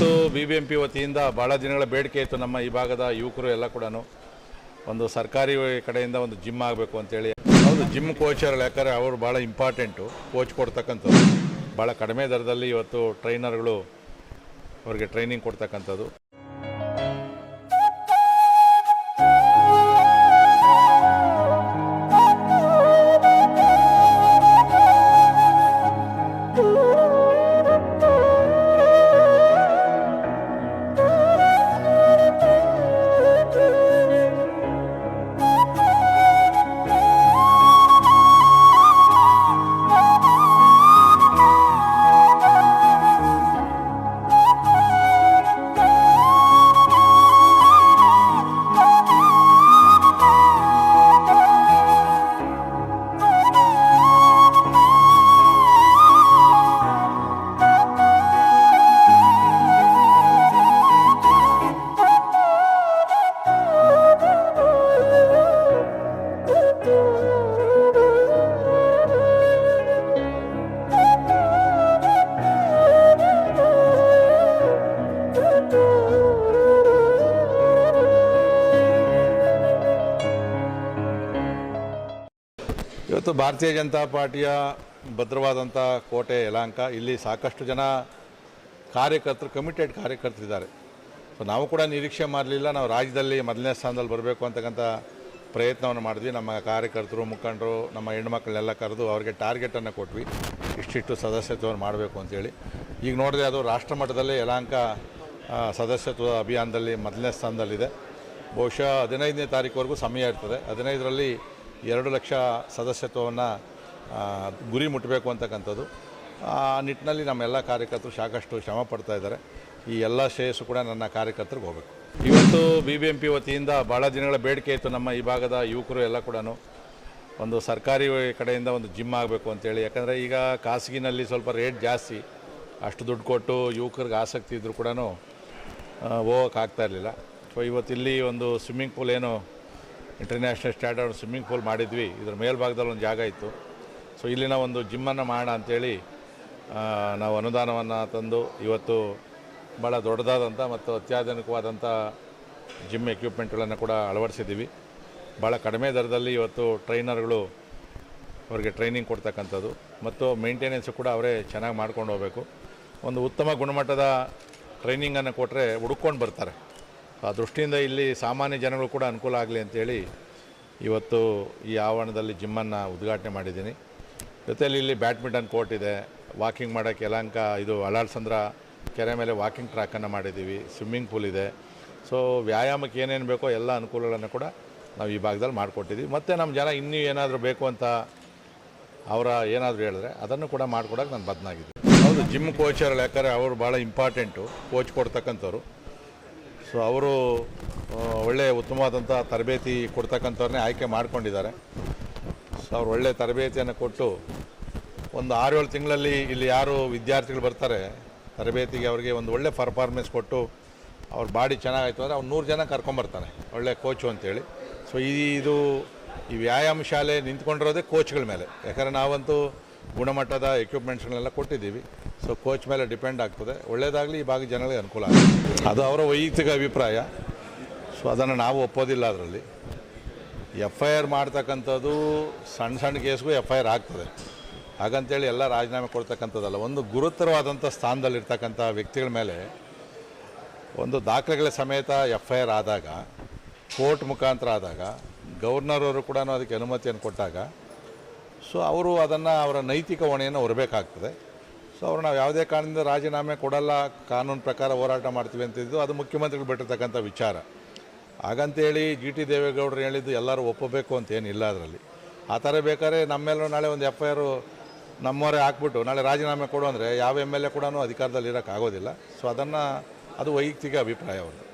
ಇವತ್ತು B B M P ವತಿಯಿಂದ ಭಾಳ ದಿನಗಳ ಬೇಡಿಕೆ ಇತ್ತು ನಮ್ಮ ಈ ಭಾಗದ ಯುವಕರು ಎಲ್ಲ ಕೂಡ ಒಂದು ಸರ್ಕಾರಿ ಕಡೆಯಿಂದ ಒಂದು ಜಿಮ್ ಆಗಬೇಕು ಅಂತೇಳಿ. ಹೌದು, ಜಿಮ್ ಕೋಚರ್ಗಳು ಯಾಕಂದರೆ ಅವರು ಭಾಳ ಇಂಪಾರ್ಟೆಂಟು, ಕೋಚ್ ಕೊಡ್ತಕ್ಕಂಥದ್ದು. ಭಾಳ ಕಡಿಮೆ ದರದಲ್ಲಿ ಇವತ್ತು ಟ್ರೈನರ್ಗಳು ಅವರಿಗೆ ಟ್ರೈನಿಂಗ್ ಕೊಡ್ತಕ್ಕಂಥದ್ದು. ಇವತ್ತು ಭಾರತೀಯ ಜನತಾ ಪಾರ್ಟಿಯ ಭದ್ರವಾದಂಥ ಕೋಟೆ ಯಲಾಂಕ ಇಲ್ಲಿ ಸಾಕಷ್ಟು ಜನ ಕಾರ್ಯಕರ್ತರು ಕಮಿಟೆಡ್ ಕಾರ್ಯಕರ್ತರಿದ್ದಾರೆ ಸೊ ನಾವು ಕೂಡ ನಿರೀಕ್ಷೆ ಮಾಡಲಿಲ್ಲ, ನಾವು ರಾಜ್ಯದಲ್ಲಿ ಮೊದಲನೇ ಸ್ಥಾನದಲ್ಲಿ ಬರಬೇಕು ಅಂತಕ್ಕಂಥ ಪ್ರಯತ್ನವನ್ನು ಮಾಡಿದ್ವಿ. ನಮ್ಮ ಕಾರ್ಯಕರ್ತರು, ಮುಖಂಡರು, ನಮ್ಮ ಹೆಣ್ಮಕ್ಳನ್ನೆಲ್ಲ ಕರೆದು ಅವರಿಗೆ ಟಾರ್ಗೆಟನ್ನು ಕೊಟ್ವಿ. ಇಷ್ಟಿಷ್ಟು ಸದಸ್ಯತ್ವವನ್ನು ಮಾಡಬೇಕು ಅಂತೇಳಿ. ಈಗ ನೋಡಿದ್ರೆ ಅದು ರಾಷ್ಟ್ರ ಮಟ್ಟದಲ್ಲಿ ಯಲಾಂಕ ಸದಸ್ಯತ್ವ ಅಭಿಯಾನದಲ್ಲಿ ಮೊದಲನೇ ಸ್ಥಾನದಲ್ಲಿದೆ. ಬಹುಶಃ ಹದಿನೈದನೇ ತಾರೀಕುವರೆಗೂ ಸಮಯ ಇರ್ತದೆ. ಹದಿನೈದರಲ್ಲಿ ಎರಡು ಲಕ್ಷ ಸದಸ್ಯತ್ವವನ್ನು ಗುರಿ ಮುಟ್ಟಬೇಕು ಅಂತಕ್ಕಂಥದ್ದು. ಆ ನಿಟ್ಟಿನಲ್ಲಿ ನಮ್ಮೆಲ್ಲ ಕಾರ್ಯಕರ್ತರು ಸಾಕಷ್ಟು ಶ್ರಮ ಪಡ್ತಾ ಇದ್ದಾರೆ. ಈ ಎಲ್ಲ ಶ್ರೇಯಸ್ಸು ಕೂಡ ನನ್ನ ಕಾರ್ಯಕರ್ತರಿಗೆ ಹೋಗಬೇಕು. ಇವತ್ತು ಬಿ ಬಿ ಎಂ ಪಿ ವತಿಯಿಂದ ಭಾಳ ದಿನಗಳ ಬೇಡಿಕೆ ಇತ್ತು ನಮ್ಮ ಈ ಭಾಗದ ಯುವಕರು ಎಲ್ಲ ಕೂಡ ಒಂದು ಸರ್ಕಾರಿ ಕಡೆಯಿಂದ ಒಂದು ಜಿಮ್ ಆಗಬೇಕು ಅಂತೇಳಿ. ಯಾಕಂದರೆ ಈಗ ಖಾಸಗಿನಲ್ಲಿ ಸ್ವಲ್ಪ ರೇಟ್ ಜಾಸ್ತಿ. ಅಷ್ಟು ದುಡ್ಡು ಕೊಟ್ಟು ಯುವಕರಿಗೆ ಆಸಕ್ತಿ ಇದ್ದರೂ ಕೂಡ ಹೋಗೋಕ್ಕಾಗ್ತಾ ಇರಲಿಲ್ಲ. ಸೊ ಇವತ್ತಿಲ್ಲಿ ಒಂದು ಸ್ವಿಮ್ಮಿಂಗ್ ಪೂಲ್ ಏನು ಇಂಟರ್ನ್ಯಾಷನಲ್ ಸ್ಟ್ಯಾಂಡರ್ಡ್ ಸ್ವಿಮ್ಮಿಂಗ್ ಪೂಲ್ ಮಾಡಿದ್ವಿ. ಇದ್ರ ಮೇಲ್ಭಾಗದಲ್ಲಿ ಒಂದು ಜಾಗ ಇತ್ತು. ಸೊ ಇಲ್ಲಿನ ಒಂದು ಜಿಮ್ಮನ್ನು ಮಾಡೋಣ ಅಂಥೇಳಿ ನಾವು ಅನುದಾನವನ್ನು ತಂದು ಇವತ್ತು ಭಾಳ ದೊಡ್ಡದಾದಂಥ ಮತ್ತು ಅತ್ಯಾಧುನಿಕವಾದಂಥ ಜಿಮ್ ಎಕ್ವಿಪ್ಮೆಂಟ್ಗಳನ್ನು ಕೂಡ ಅಳವಡಿಸಿದ್ದೀವಿ. ಭಾಳ ಕಡಿಮೆ ದರದಲ್ಲಿ ಇವತ್ತು ಟ್ರೈನರ್ಗಳು ಅವರಿಗೆ ಟ್ರೈನಿಂಗ್ ಕೊಡ್ತಕ್ಕಂಥದ್ದು. ಮತ್ತು ಮೇಂಟೆನೆನ್ಸು ಕೂಡ ಅವರೇ ಚೆನ್ನಾಗಿ ಮಾಡ್ಕೊಂಡು ಹೋಗಬೇಕು. ಒಂದು ಉತ್ತಮ ಗುಣಮಟ್ಟದ ಟ್ರೈನಿಂಗನ್ನು ಕೊಟ್ಟರೆ ಹುಡುಕೊಂಡು ಬರ್ತಾರೆ. ಆ ದೃಷ್ಟಿಯಿಂದ ಇಲ್ಲಿ ಸಾಮಾನ್ಯ ಜನಗಳು ಕೂಡ ಅನುಕೂಲ ಆಗಲಿ ಅಂತೇಳಿ ಇವತ್ತು ಈ ಆವರಣದಲ್ಲಿ ಜಿಮ್ಮನ್ನು ಉದ್ಘಾಟನೆ ಮಾಡಿದ್ದೀನಿ. ಜೊತೆಯಲ್ಲಿ ಇಲ್ಲಿ ಬ್ಯಾಡ್ಮಿಂಟನ್ ಕೋರ್ಟ್ ಇದೆ, ವಾಕಿಂಗ್ ಮಾಡೋಕ್ಕೆ ಯಲಹಂಕ, ಇದು ಅಲಾಳ್ಸಂದ್ರ ಕೆರೆ ಮೇಲೆ ವಾಕಿಂಗ್ ಟ್ರ್ಯಾಕನ್ನು ಮಾಡಿದ್ದೀವಿ, ಸ್ವಿಮ್ಮಿಂಗ್ ಪೂಲ್ ಇದೆ. ಸೊ ವ್ಯಾಯಾಮಕ್ಕೆ ಏನೇನು ಬೇಕೋ ಎಲ್ಲ ಅನುಕೂಲಗಳನ್ನು ಕೂಡ ನಾವು ಈ ಭಾಗದಲ್ಲಿ ಮಾಡಿಕೊಟ್ಟಿದ್ದೀವಿ. ಮತ್ತು ನಮ್ಮ ಜನ ಇನ್ನೂ ಏನಾದರೂ ಬೇಕು ಅಂತ ಅವರ ಏನಾದರೂ ಹೇಳಿದ್ರೆ ಅದನ್ನು ಕೂಡ ಮಾಡಿಕೊಡೋಕೆ ನಾನು ಬದನಾಗಿದ್ದೀನಿ ಹೌದು, ಜಿಮ್ ಕೋಚರ್ ಯಾಕಂದರೆ ಅವರು ಭಾಳ ಇಂಪಾರ್ಟೆಂಟು ಕೋಚ್ ಕೊಡ್ತಕ್ಕಂಥವ್ರು. ಸೊ ಅವರು ಒಳ್ಳೆ ಉತ್ತಮವಾದಂಥ ತರಬೇತಿ ಕೊಡ್ತಕ್ಕಂಥವ್ರನ್ನೇ ಆಯ್ಕೆ ಮಾಡ್ಕೊಂಡಿದ್ದಾರೆ. ಸೊ ಅವ್ರು ಒಳ್ಳೆಯ ತರಬೇತಿಯನ್ನು ಕೊಟ್ಟು ಒಂದು ಆರು ಏಳು ತಿಂಗಳಲ್ಲಿ ಇಲ್ಲಿ ಯಾರು ವಿದ್ಯಾರ್ಥಿಗಳು ಬರ್ತಾರೆ, ತರಬೇತಿಗೆ ಅವರಿಗೆ ಒಂದು ಒಳ್ಳೆ ಪರ್ಫಾರ್ಮೆನ್ಸ್ ಕೊಟ್ಟು ಅವ್ರ ಬಾಡಿ ಚೆನ್ನಾಗಾಯ್ತು ಅಂದರೆ ಅವ್ರು ನೂರು ಜನ ಕರ್ಕೊಂಬರ್ತಾನೆ ಒಳ್ಳೆ ಕೋಚು ಅಂತೇಳಿ. ಸೊ ಇದು ಈ ವ್ಯಾಯಾಮ ಶಾಲೆ ನಿಂತ್ಕೊಂಡಿರೋದೇ ಕೋಚ್ಗಳ ಮೇಲೆ. ಯಾಕಂದರೆ ನಾವಂತೂ ಗುಣಮಟ್ಟದ ಎಕ್ವಿಪ್ಮೆಂಟ್ಸ್ಗಳನ್ನೆಲ್ಲ ಕೊಟ್ಟಿದ್ದೀವಿ. ಸೊ ಕೋಚ್ ಮೇಲೆ ಡಿಪೆಂಡ್ ಆಗ್ತದೆ. ಒಳ್ಳೆಯದಾಗಲಿ ಈ ಭಾಗ ಜನಗಳಿಗೆ ಅನುಕೂಲ ಆಗ್ತದೆ. ಅದು ಅವರ ವೈಯಕ್ತಿಕ ಅಭಿಪ್ರಾಯ. ಸೊ ಅದನ್ನು ನಾವು ಒಪ್ಪೋದಿಲ್ಲ ಅದರಲ್ಲಿ. ಎಫ್ ಐ ಆರ್ ಮಾಡ್ತಕ್ಕಂಥದ್ದು ಸಣ್ಣ ಸಣ್ಣ ಕೇಸ್ಗೂ ಎಫ್ ಐ ಆರ್ ಆಗ್ತದೆ. ಹಾಗಂತೇಳಿ ಎಲ್ಲ ರಾಜೀನಾಮೆ ಕೊಡ್ತಕ್ಕಂಥದ್ದಲ್ಲ. ಒಂದು ಗುರುತರವಾದಂಥ ಸ್ಥಾನದಲ್ಲಿರ್ತಕ್ಕಂಥ ವ್ಯಕ್ತಿಗಳ ಮೇಲೆ ಒಂದು ದಾಖಲೆಗಳ ಸಮೇತ ಎಫ್ ಐ ಆರ್ ಆದಾಗ, ಕೋರ್ಟ್ ಮುಖಾಂತರ ಆದಾಗ, ಗವರ್ನರ್ ಅವರು ಕೂಡ ಅದಕ್ಕೆ ಅನುಮತಿಯನ್ನು ಕೊಟ್ಟಾಗ ಸೊ ಅವರು ಅದನ್ನು ಅವರ ನೈತಿಕ ಹೊಣೆಯನ್ನು ಹೊರಬೇಕಾಗ್ತದೆ. ಸೊ ಅವ್ರು ನಾವು ಯಾವುದೇ ಕಾರಣದಿಂದ ರಾಜೀನಾಮೆ ಕೊಡಲ್ಲ, ಕಾನೂನು ಪ್ರಕಾರ ಹೋರಾಟ ಮಾಡ್ತೀವಿ ಅಂತಿದ್ದು ಅದು ಮುಖ್ಯಮಂತ್ರಿಗಳು ಬಿಟ್ಟಿರ್ತಕ್ಕಂಥ ವಿಚಾರ. ಹಾಗಂತೇಳಿ ಜಿ ಟಿ ದೇವೇಗೌಡರು ಹೇಳಿದ್ದು ಎಲ್ಲರೂ ಒಪ್ಪಬೇಕು ಅಂತ ಏನಿಲ್ಲ ಅದರಲ್ಲಿ. ಆ ಥರ ಬೇಕಾದ್ರೆ ನಮ್ಮೆಲ್ಲರೂ ನಾಳೆ ಒಂದು ಎಫ್ ಐ ಆರು ನಮ್ಮವರೇ ಹಾಕ್ಬಿಟ್ಟು ನಾಳೆ ರಾಜೀನಾಮೆ ಕೊಡು ಅಂದರೆ ಯಾವ ಎಂ ಎಲ್ ಎ ಕೂಡ ಅಧಿಕಾರದಲ್ಲಿ ಇರೋಕ್ಕಾಗೋದಿಲ್ಲ ಸೊ ಅದನ್ನು ಅದು ವೈಯಕ್ತಿಕ ಅಭಿಪ್ರಾಯ ಅವ್ರದ್ದು.